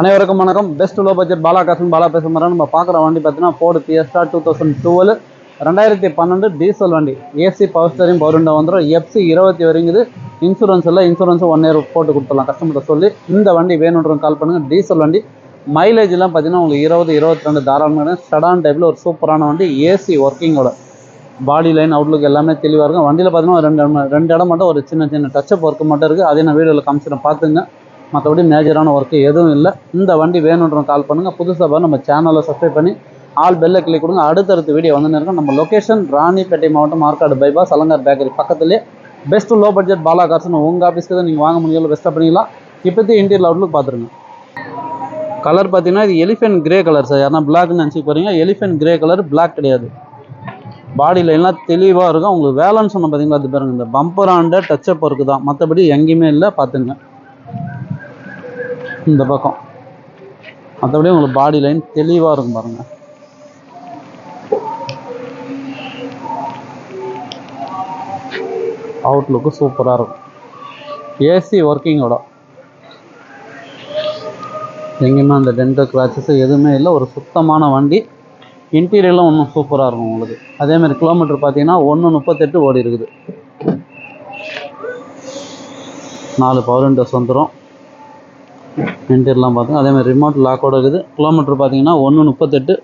அனைவருக்கும் வணக்கம். Best low budget Bala காசன் பாலா பேச மாதிரி நம்ம பார்க்குற வண்டி பார்த்தீங்கன்னா Ford Fiesta two thousand twelve ரெண்டாயிரத்தி பன்னெண்டு டீசல் வண்டி. AC power steering power window வந்துடும் எஃப்சி இருபத்தி வரைங்குது இன்சூரன்ஸ் இல்லை. இன்சூரன்ஸ் ஒன் இயர் போட்டு கொடுத்துடலாம். கஸ்டமர்கிட்ட சொல்லி இந்த வண்டி வேணுன்றவங்க கால் பண்ணுங்கள் டீசல் வண்டி. மைலேஜ்லாம் பார்த்தீங்கன்னா உங்களுக்கு இருபது இருபத்தி ரெண்டு தாராளமான சடான் டைப்பில் ஒரு சூப்பரான வண்டி. ஏசி ஒர்க்கிங்கோட பாடி லைன் அவுட்லுக் எல்லாமே தெளிவாக இருக்கும். வண்டியில் பார்த்தீங்கன்னா ரெண்டு இடம் ரெண்டு இடம் மட்டும் ஒரு சின்ன சின்ன டச்சப் ஒர்க்கு மட்டும் இருக்குது அதே நான் வீடியோவில் காமிச்சிடும் பார்த்துங்க. மற்றபடி மேஜரான ஒர்க்கு எதுவும் இல்லை. இந்த வண்டி வேணுன்றவங்க கால் பண்ணுங்கள் புதுசாக நம்ம சேனலை சப்ஸ்கிரைப் பண்ணி ஆல் பெல்லை கிளிக் கொடுங்க. அடுத்தடுத்த வீடியோ வந்து இருக்கும். நம்ம லொக்கேஷன் ராணிப்பேட்டை மாவட்டம் மார்க்காடு பைபாஸ் அலங்கார் பேக்கரி பக்கத்துலேயே பெஸ்ட் லோ பட்ஜெட் பாலா கார்ஸ்னு உங்கள் ஆஃபீஸ்க்கு தான் நீங்கள் வாங்க முடியல பெஸ்ட்டாக பண்ணிக்கலாம். இப்போதையும் இன்டீரியல் அவுட்லுக் பார்த்துருங்க. கலர் பார்த்தீங்கன்னா இது எலிஃபென்ட் கிரே கலர் சார் யாருன்னா பிளாக்னு நினச்சி போகிறீங்க எலிஃபென்ட் கிரே கலர் பிளாக் கிடையாது. பாடி லைன்லாம் தெளிவாக இருக்கும். உங்களுக்கு வேலைன்னு சொன்ன பார்த்தீங்களா அது பாருங்க. இந்த பம்பர் ஆண்ட டச்சப் ஒர்க்கு தான். மற்றபடி எங்கேயுமே இல்லை பார்த்துங்க. இந்த பக்கம். மற்றபடி உங்களுக்கு பாடி லைன் தெளிவாக இருக்கும் பாருங்க. அவுட்லுக்கு சூப்பராக இருக்கும். ஏசி ஒர்க்கிங்கோட எங்கேயுமே அந்த டென்டல் கிராச்சஸ் எதுவுமே இல்லை. ஒரு சுத்தமான வண்டி. இன்டீரியர்லாம் இன்னும் சூப்பராக இருக்கும் உங்களுக்கு. அதேமாதிரி கிலோமீட்டர் பார்த்தீங்கன்னா ஒன்று முப்பத்தெட்டு ஓடி இருக்குது. நாலு பவர் விண்டோஸ் வந்துடும் இன்டீரியர்லாம் அதே மாதிரி ரிமோட் லாக்கோட இருக்குது. கிலோமீட்டர் பார்த்தீங்கன்னா ஒன்று முப்பத்தெட்டு.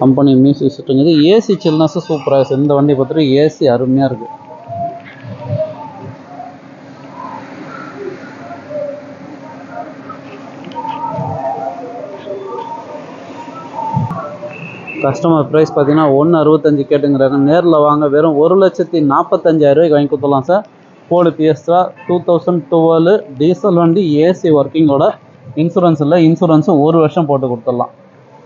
கம்பெனி மியூசிக் சிஸ்டங்குது ஏசி சில்னஸும் சூப்பராக இருக்குது. இந்த வண்டி பார்த்துட்டு ஏசி அருமையாக இருக்குது. கஸ்டமர் ப்ரைஸ் பார்த்தீங்கன்னா ஒன்று அறுபத்தஞ்சு கேட்டுங்கிறாங்க. நேரில் வாங்க. வெறும் ஒரு லட்சத்தி நாற்பத்தஞ்சாயிரம் ரூபாய்க்கு வாங்கி கொடுத்துடலாம் sir Ford Fiesta two thousand twelve diesel வண்டி ஏசி ஒர்க்கிங்கோட இன்சூரன்ஸ் இல்லை இன்சூரன்ஸும் ஒரு வருஷம் போட்டு கொடுத்துடலாம்.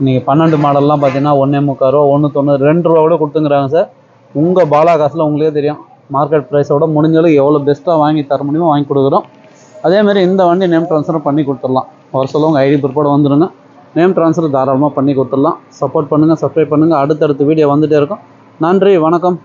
நீங்கள் பன்னெண்டு மாடல்லாம் பார்த்தீங்கன்னா ஒன்றே முக்கால் ரூபா ஒன்று தொண்ணூறு ரெண்டு ரூபா கூட கொடுத்துங்கிறாங்க சார் உங்கள் பாலா காசில் உங்களுக்கே தெரியும். மார்க்கெட் ப்ரைஸோட முடிஞ்சளவு எவ்வளோ பெஸ்ட்டாக வாங்கி தர முடியுமோ வாங்கி கொடுக்குறோம். அதேமாதிரி இந்த வண்டி நேம் ட்ரான்ஸ்ஃபர் பண்ணி கொடுத்துடலாம். ஒரு உங்கள் ஐடி பிற்பாடு வந்துடுங்க நேம் ட்ரான்ஸ்ஃபர் தாராளமாக பண்ணி கொடுத்துடலாம். சப்போர்ட் பண்ணுங்கள் சப்ஸ்கிரைப் பண்ணுங்கள் அடுத்தடுத்த வீடியோ வந்துகிட்டே இருக்கும். நன்றி வணக்கம்.